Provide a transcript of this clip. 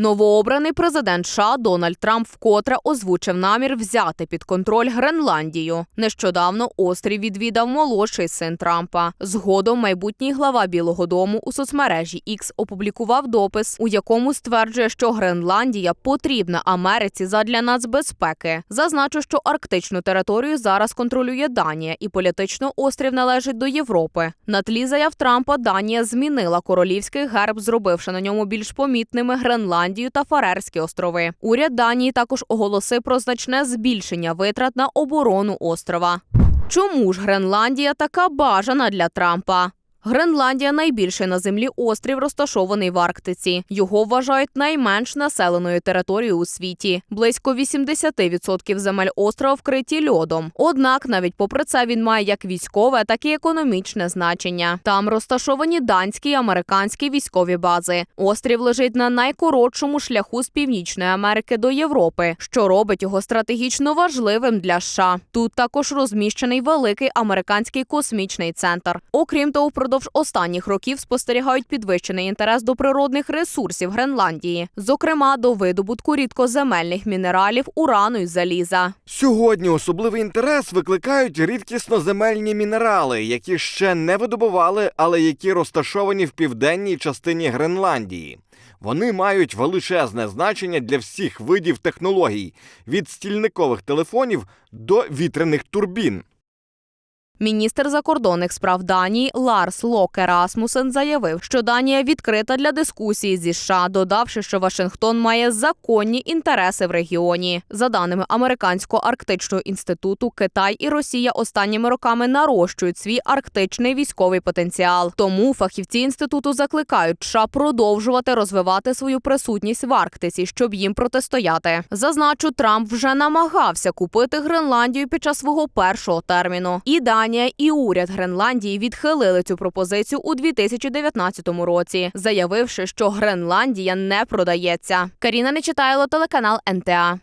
Новообраний президент США Дональд Трамп вкотре озвучив намір взяти під контроль Гренландію. Нещодавно острів відвідав молодший син Трампа. Згодом майбутній глава Білого Дому у соцмережі X опублікував допис, у якому стверджує, що Гренландія потрібна Америці задля нацбезпеки. Зазначу, що арктичну територію зараз контролює Данія, і політично острів належить до Європи. На тлі заяв Трампа Данія змінила королівський герб, зробивши на ньому більш помітними Гренландію та Фарерські острови. Уряд Данії також оголосив про значне збільшення витрат на оборону острова. Чому ж Гренландія така бажана для Трампа? Гренландія найбільший на землі острів, розташований в Арктиці. Його вважають найменш населеною територією у світі. Близько 80% земель острова вкриті льодом. Однак, навіть попри це, він має як військове, так і економічне значення. Там розташовані данські і американські військові бази. Острів лежить на найкоротшому шляху з Північної Америки до Європи, що робить його стратегічно важливим для США. Тут також розміщений великий американський космічний центр. Окрім того, впродовж останніх років спостерігають підвищений інтерес до природних ресурсів Гренландії, зокрема до видобутку рідкоземельних мінералів, урану і заліза. Сьогодні особливий інтерес викликають рідкісноземельні мінерали, які ще не видобували, але які розташовані в південній частині Гренландії. Вони мають величезне значення для всіх видів технологій від стільникових телефонів до вітряних турбін. Міністр закордонних справ Данії Ларс Локе Расмусен заявив, що Данія відкрита для дискусії зі США, додавши, що Вашингтон має законні інтереси в регіоні. За даними американського арктичного інституту, Китай і Росія останніми роками нарощують свій арктичний військовий потенціал. Тому фахівці інституту закликають США продовжувати розвивати свою присутність в Арктиці, щоб їм протистояти. Зазначу, Трамп вже намагався купити Гренландію під час свого першого терміну. І Данія, і уряд Гренландії відхилили цю пропозицію у 2019 році, заявивши, що Гренландія не продається. Каріна Нечитайло, телеканал НТА.